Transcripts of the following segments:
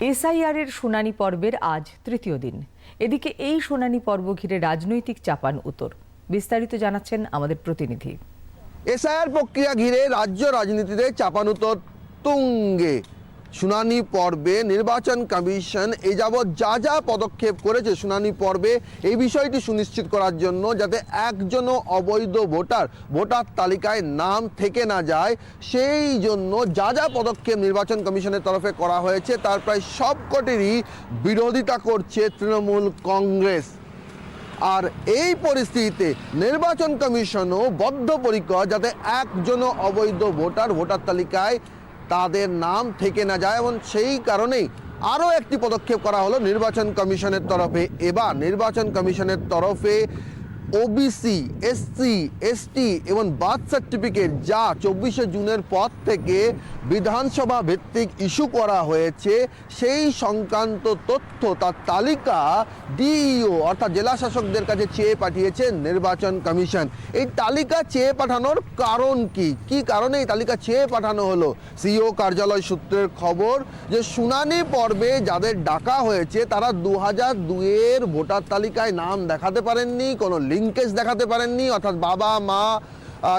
SIR এর শুনানি পর্বের আজ তৃতীয় দিন। এদিকে এই শুনানি পর্ব ঘিরে রাজনৈতিক চাপান উত্তর। বিস্তারিত জানাচ্ছেন আমাদের প্রতিনিধি। এসআইআর প্রক্রিয়া ঘিরে রাজ্য রাজনীতিতে চাপানুতর তুঙ্গে। শুনানি পর্বে নির্বাচন কমিশন এ যাবৎ যা যা পদক্ষেপ করেছে শুনানি পর্বে, এই বিষয়টি সুনিশ্চিত করার জন্য যাতে একজনও অবৈধ ভোটার ভোটার তালিকায় নাম থেকে না যায়, সেই জন্য যা যা পদক্ষেপ নির্বাচন কমিশনের তরফে করা হয়েছে, তার প্রায় সবকটিরই বিরোধিতা করছে তৃণমূল কংগ্রেস। আর এই পরিস্থিতিতে নির্বাচন কমিশনও বদ্ধপরিকর যাতে একজনও অবৈধ ভোটার ভোটার তালিকায় তাদের নাম থেকে না যায় এবং সেই কারণেই আরও একটি পদক্ষেপ করা হলো নির্বাচন কমিশনের তরফে। এবার নির্বাচন কমিশনের তরফে ওবিসি এসসি এসটি এবং বার্থ সার্টিফিকেট যা চব্বিশে জুনের পর থেকে বিধানসভা ভিত্তিক ইস্যু করা হয়েছে, সেই সংক্রান্ত তথ্য তার তালিকা ডিইও অর্থাৎ জেলা শাসকদের কাছে চেয়ে পাঠিয়েছে নির্বাচন কমিশন। এই তালিকা চেয়ে পাঠানোর কারণ কি? কি কারণে এই তালিকা চেয়ে পাঠানো হলো? সিইও কার্যালয় সূত্রের খবর যে শুনানি পর্বে যাদের ডাকা হয়েছে, তারা দু হাজার দুইয়ের ভোটার তালিকায় নাম দেখাতে পারেননি, কোনো লিঙ্কেজ দেখাতে পারেননি, অর্থাৎ বাবা, মা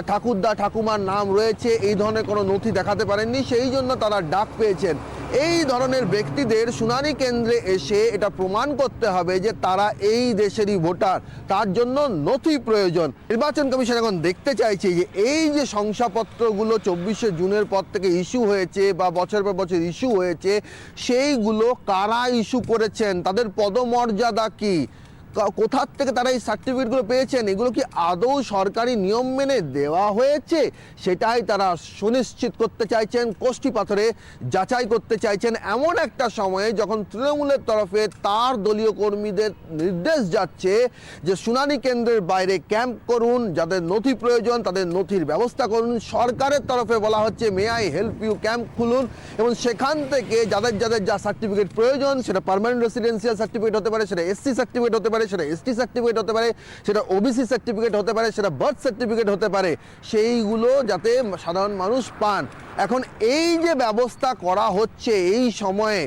ঠাকুরদা, ঠাকুমার নাম রয়েছে, এই ধরনের কোনো নথি দেখাতে পারেননি, সেই জন্য তারা ডাক পেয়েছেন। এই ধরনের ব্যক্তিদের শুনানি কেন্দ্রে এসে এটা প্রমাণ করতে হবে যে তারা এই দেশেরই ভোটার, তার জন্য নথি প্রয়োজন। নির্বাচন কমিশন এখন দেখতে চাইছে যে এই যে শংসাপত্রগুলো চব্বিশে জুনের পর থেকে ইস্যু হয়েছে বা বছর পর বছর ইস্যু হয়েছে, সেইগুলো কারা ইস্যু করেছেন? তাদের পদমর্যাদা কি? কোথার থেকে তারা এই সার্টিফিকেটগুলো পেয়েছেন? এগুলো কি আদৌ সরকারি নিয়ম মেনে দেওয়া হয়েছে? সেটাই তারা সুনিশ্চিত করতে চাইছেন, কোষ্ঠী পাথরে যাচাই করতে চাইছেন। এমন একটা সময়ে যখন তৃণমূলের তরফে তার দলীয় কর্মীদের নির্দেশ যাচ্ছে যে, শুনানি কেন্দ্রের বাইরে ক্যাম্প করুন, যাদের নথি প্রয়োজন তাদের নথির ব্যবস্থা করুন। সরকারের তরফে বলা হচ্ছে, may I help you, camp খুলুন। এবং সেখান থেকে যাদের যাদের যা সার্টিফিকেট প্রয়োজন, সেটা পার্মানেন্ট রেসিডেন্সিয়াল সার্টিফিকেট হতে পারে, সেটা এসসি সার্টিফিকেট হতে পারে সেটা এসটি সার্টিফিকেট হতে পারে, সেটা ওবিসি সার্টিফিকেট হতে পারে, সেটা বার্থ সার্টিফিকেট হতে পারে, সেইগুলো যাতে সাধারণ মানুষ পান। এখন এই যে ব্যবস্থা করা হচ্ছে এই সময়ে,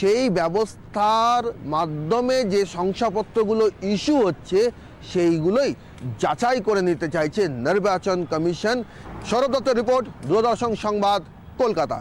সেই ব্যবস্থার মাধ্যমে যে শংসাপত্রগুলো ইস্যু হচ্ছে, সেইগুলোই যাচাই করে নিতে চাইছে নির্বাচন কমিশন। শরদত্তের রিপোর্ট দূরদর্শন সংবাদ, কলকাতা।